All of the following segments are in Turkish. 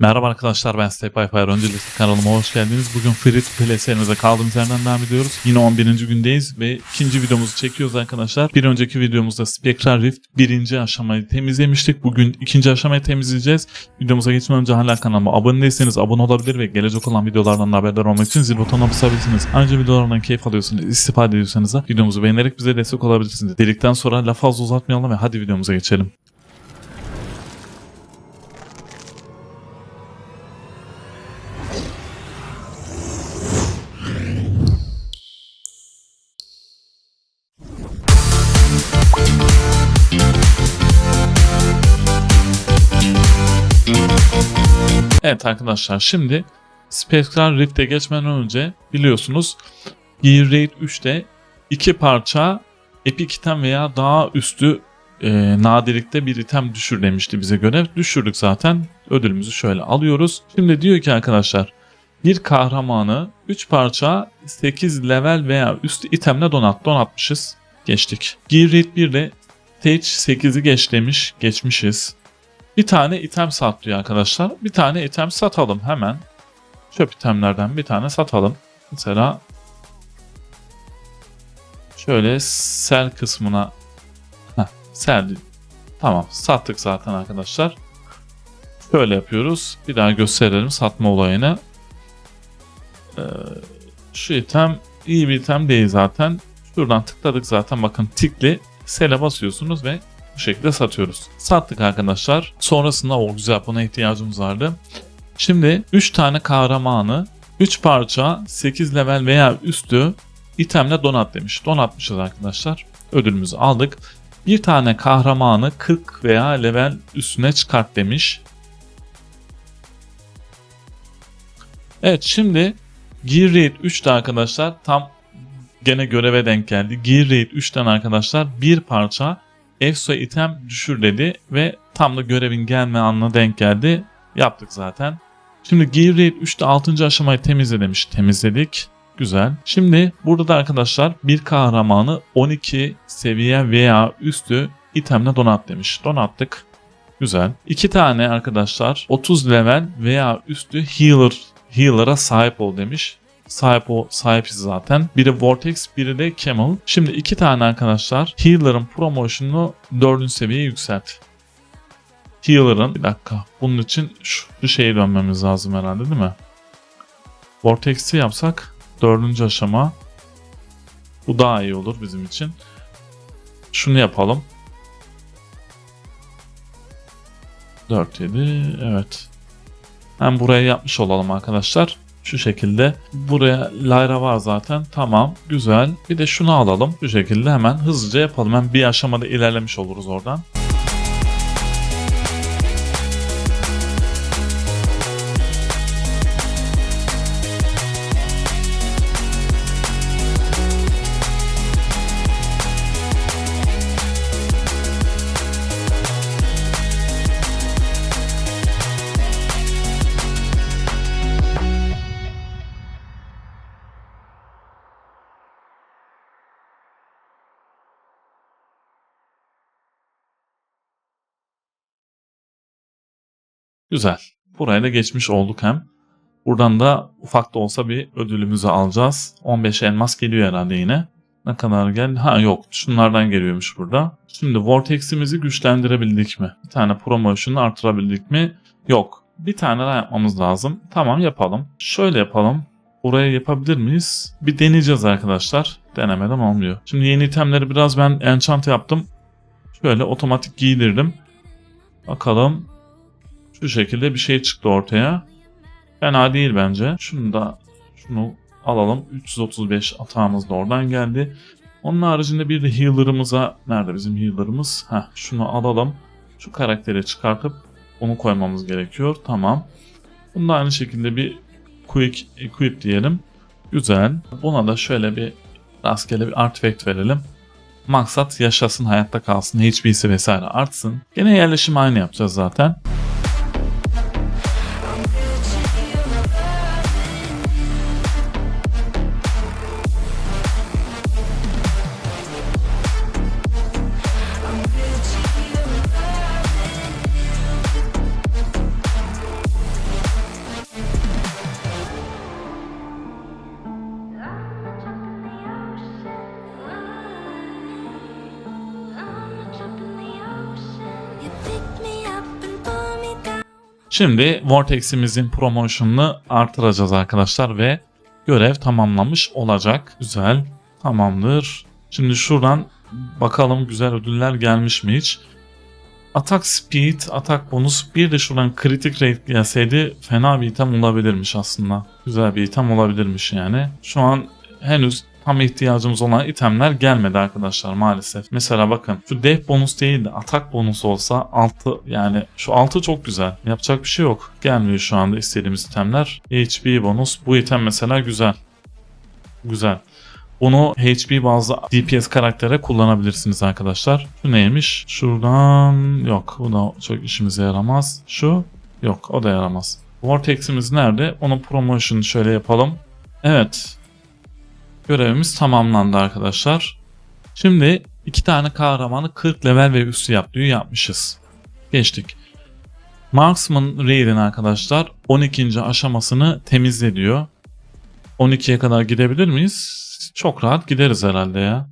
Merhaba arkadaşlar ben Step by Fire. Öncelikle kanalıma hoş geldiniz. Bugün Free to Play serimize kaldığımız yerden devam ediyoruz. Yine 11. gündeyiz ve ikinci videomuzu çekiyoruz arkadaşlar. Bir önceki videomuzda Spectral Rift birinci aşamayı temizlemiştik. Bugün ikinci aşamayı temizleyeceğiz. Videomuza geçmeden önce hala kanalıma abone değilseniz abone olabilir ve gelecek olan videolardan da haberdar olmak için zil butonuna basabilirsiniz. Ayrıca videolardan keyif alıyorsanız, istifade ediyorsanız da videomuzu beğenerek bize destek olabilirsiniz. Dedikten sonra lafı fazla uzatmayalım ve hadi videomuza geçelim. Evet arkadaşlar şimdi Spectral Rift'e geçmeden önce biliyorsunuz Gear Raid 3'te iki parça Epic item veya daha üstü e, nadirlikte bir item düşür demişti bize görev. Düşürdük zaten. Ödülümüzü şöyle alıyoruz. Şimdi diyor ki arkadaşlar bir kahramanı 3 parça 8 level veya üstü itemle donat. Donatmışız. Geçtik. Gear Raid 1'de Stage 8'i geç demiş. Geçmişiz. Bir tane item sat diyor arkadaşlar. Bir tane item satalım hemen. Çöp itemlerden bir tane satalım. Mesela şöyle sell kısmına Heh, sell tamam sattık zaten arkadaşlar. Şöyle yapıyoruz. Bir daha gösterelim satma olayını. Ee, şu item iyi bir item değil zaten. Şuradan tıkladık zaten bakın tikli. Sell'e basıyorsunuz ve bu şekilde satıyoruz. Sattık arkadaşlar. Sonrasında o güzel buna ihtiyacımız vardı. Şimdi 3 tane kahramanı 3 parça 8 level veya üstü itemle donat demiş. Donatmışız arkadaşlar. Ödülümüzü aldık. Bir tane kahramanı 40 veya level üstüne çıkart demiş. Evet şimdi Gear Raid 3'te arkadaşlar tam gene göreve denk geldi. Gear Raid 3'ten arkadaşlar bir parça EFSO item düşür dedi ve tam da görevin gelme anına denk geldi. Yaptık zaten. Şimdi Gear Raid 3'te 6. aşamayı temizle demiş. Temizledik. Güzel. Şimdi burada da arkadaşlar bir kahramanı 12 seviye veya üstü itemle donat demiş. Donattık. Güzel. İki tane arkadaşlar 30 level veya üstü healer healer'a sahip ol demiş sahip o sahipiz zaten. Biri Vortex, biri de Camel. Şimdi iki tane arkadaşlar Healer'ın promotion'unu 4. seviyeye yükselt. Healer'ın bir dakika. Bunun için şu şeye dönmemiz lazım herhalde değil mi? Vortex'i yapsak 4. aşama. Bu daha iyi olur bizim için. Şunu yapalım. 4 7 evet. Hem buraya yapmış olalım arkadaşlar. Şu şekilde. Buraya Lyra var zaten. Tamam. Güzel. Bir de şunu alalım. Bu şekilde hemen hızlıca yapalım. Hem bir aşamada ilerlemiş oluruz oradan. Güzel. Buraya da geçmiş olduk hem. Buradan da ufak da olsa bir ödülümüzü alacağız. 15 elmas geliyor herhalde yine. Ne kadar gel? Ha yok. Şunlardan geliyormuş burada. Şimdi Vortex'imizi güçlendirebildik mi? Bir tane promotion'u artırabildik mi? Yok. Bir tane daha yapmamız lazım. Tamam yapalım. Şöyle yapalım. Buraya yapabilir miyiz? Bir deneyeceğiz arkadaşlar. Denemeden olmuyor. Şimdi yeni itemleri biraz ben enchant yaptım. Şöyle otomatik giydirdim. Bakalım şu şekilde bir şey çıktı ortaya. Fena değil bence. Şunu da şunu alalım. 335 atağımız da oradan geldi. Onun haricinde bir de healer'ımıza nerede bizim healer'ımız? Heh, şunu alalım. Şu karakteri çıkartıp onu koymamız gerekiyor. Tamam. Bunu da aynı şekilde bir quick equip diyelim. Güzel. Buna da şöyle bir rastgele bir artifact verelim. Maksat yaşasın, hayatta kalsın, HP'si vesaire artsın. Gene yerleşim aynı yapacağız zaten. Şimdi Vortex'imizin promotion'ını artıracağız arkadaşlar ve görev tamamlamış olacak. Güzel. Tamamdır. Şimdi şuradan bakalım güzel ödüller gelmiş mi hiç? Atak speed, atak bonus bir de şuradan kritik rate gelseydi fena bir item olabilirmiş aslında. Güzel bir item olabilirmiş yani. Şu an henüz tam ihtiyacımız olan itemler gelmedi arkadaşlar maalesef. Mesela bakın şu def bonus değil de atak bonus olsa 6 yani şu 6 çok güzel. Yapacak bir şey yok. Gelmiyor şu anda istediğimiz itemler. HP bonus bu item mesela güzel. Güzel. Bunu HP bazlı DPS karaktere kullanabilirsiniz arkadaşlar. Şu neymiş? Şuradan yok. Bu da çok işimize yaramaz. Şu yok. O da yaramaz. Vortex'imiz nerede? Onun promotion şöyle yapalım. Evet. Görevimiz tamamlandı arkadaşlar. Şimdi iki tane kahramanı 40 level ve üstü yap yapmışız. Geçtik. Marksman Raid'in arkadaşlar 12. aşamasını temizle diyor. 12'ye kadar gidebilir miyiz? Çok rahat gideriz herhalde ya.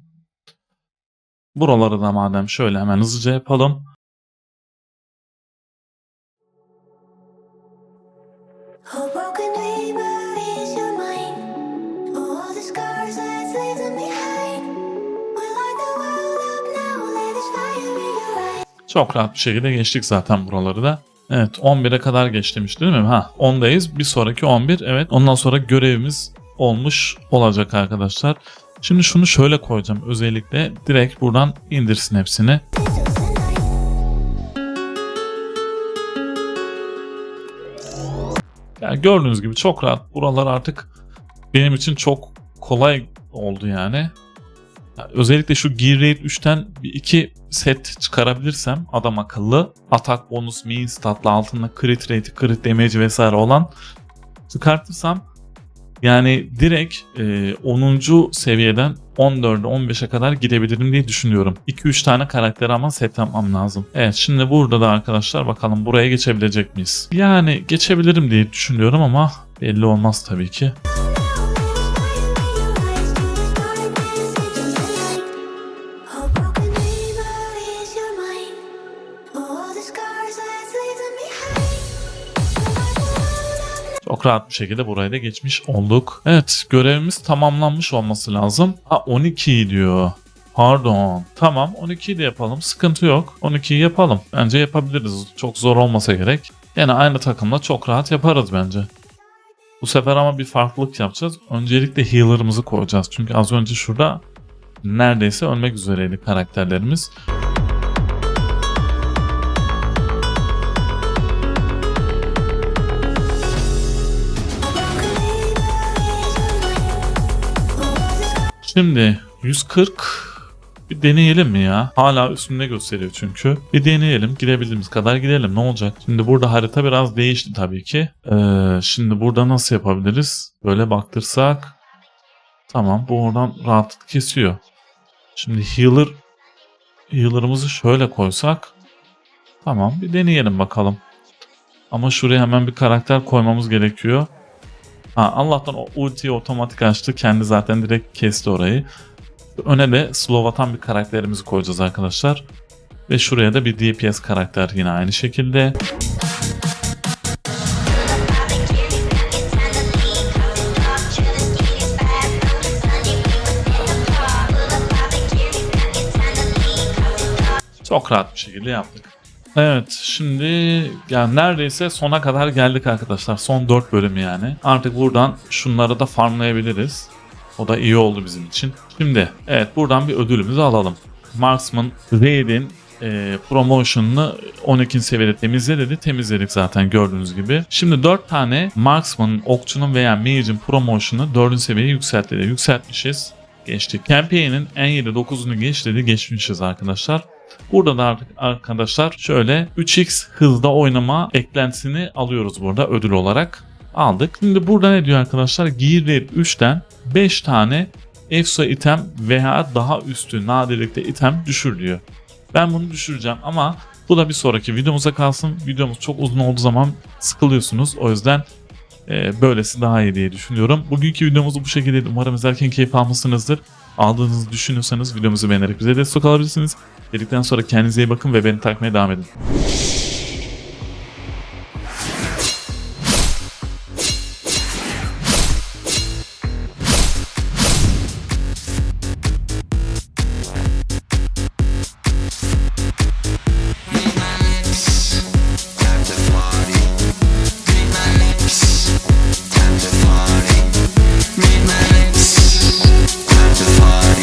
Buraları da madem şöyle hemen hızlıca yapalım. Çok rahat bir şekilde geçtik zaten buraları da. Evet 11'e kadar geç demişti değil mi? Ha 10'dayız. Bir sonraki 11. Evet ondan sonra görevimiz olmuş olacak arkadaşlar. Şimdi şunu şöyle koyacağım özellikle direkt buradan indirsin hepsini. Yani gördüğünüz gibi çok rahat. Buralar artık benim için çok kolay oldu yani. Özellikle şu Gear Rate 3'ten bir iki set çıkarabilirsem adam akıllı atak bonus, mean statlı altında crit rate, crit damage vesaire olan çıkartırsam yani direkt e, 10. seviyeden 14'e 15'e kadar gidebilirim diye düşünüyorum. 2-3 tane karakter ama set yapmam lazım. Evet şimdi burada da arkadaşlar bakalım buraya geçebilecek miyiz? Yani geçebilirim diye düşünüyorum ama belli olmaz tabii ki. Rahat bir şekilde buraya da geçmiş olduk. Evet görevimiz tamamlanmış olması lazım. Ha 12 diyor. Pardon. Tamam 12'yi de yapalım. Sıkıntı yok. 12'yi yapalım. Bence yapabiliriz. Çok zor olmasa gerek. Yine aynı takımla çok rahat yaparız bence. Bu sefer ama bir farklılık yapacağız. Öncelikle healer'ımızı koyacağız. Çünkü az önce şurada neredeyse ölmek üzereydi karakterlerimiz. Şimdi 140 bir deneyelim mi ya? Hala üstünde gösteriyor çünkü. Bir deneyelim. Gidebildiğimiz kadar gidelim. Ne olacak? Şimdi burada harita biraz değişti tabii ki. Ee, şimdi burada nasıl yapabiliriz? Böyle baktırsak. Tamam bu oradan rahat kesiyor. Şimdi healer healer'ımızı şöyle koysak. Tamam bir deneyelim bakalım. Ama şuraya hemen bir karakter koymamız gerekiyor. Ha, Allah'tan o ultiyi otomatik açtı. Kendi zaten direkt kesti orayı. Öne de slow atan bir karakterimizi koyacağız arkadaşlar. Ve şuraya da bir DPS karakter yine aynı şekilde. Çok rahat bir şekilde yaptık. Evet şimdi yani neredeyse sona kadar geldik arkadaşlar. Son 4 bölüm yani. Artık buradan şunları da farmlayabiliriz. O da iyi oldu bizim için. Şimdi evet buradan bir ödülümüzü alalım. Marksman Raid'in e, promotion'ını 12. seviyede temizle dedi. Temizledik zaten gördüğünüz gibi. Şimdi 4 tane Marksman'ın, okçunun veya mage'in promotion'ı 4. seviyeye yükselt dedi. Yükseltmişiz. Geçtik. Campaign'in en 7 9'unu geç dedi. Geçmişiz arkadaşlar. Burada da arkadaşlar şöyle 3x hızda oynama eklentisini alıyoruz burada ödül olarak. Aldık. Şimdi burada ne diyor arkadaşlar? Gear Rate 3'ten 5 tane EFSA item veya daha üstü nadirlikte item düşür diyor. Ben bunu düşüreceğim ama bu da bir sonraki videomuza kalsın. Videomuz çok uzun olduğu zaman sıkılıyorsunuz. O yüzden e, böylesi daha iyi diye düşünüyorum. Bugünkü videomuz bu şekilde. Umarım izlerken keyif almışsınızdır. Aldığınızı düşünüyorsanız videomuzu beğenerek bize destek olabilirsiniz. Dedikten sonra kendinize iyi bakın ve beni takmaya devam edin.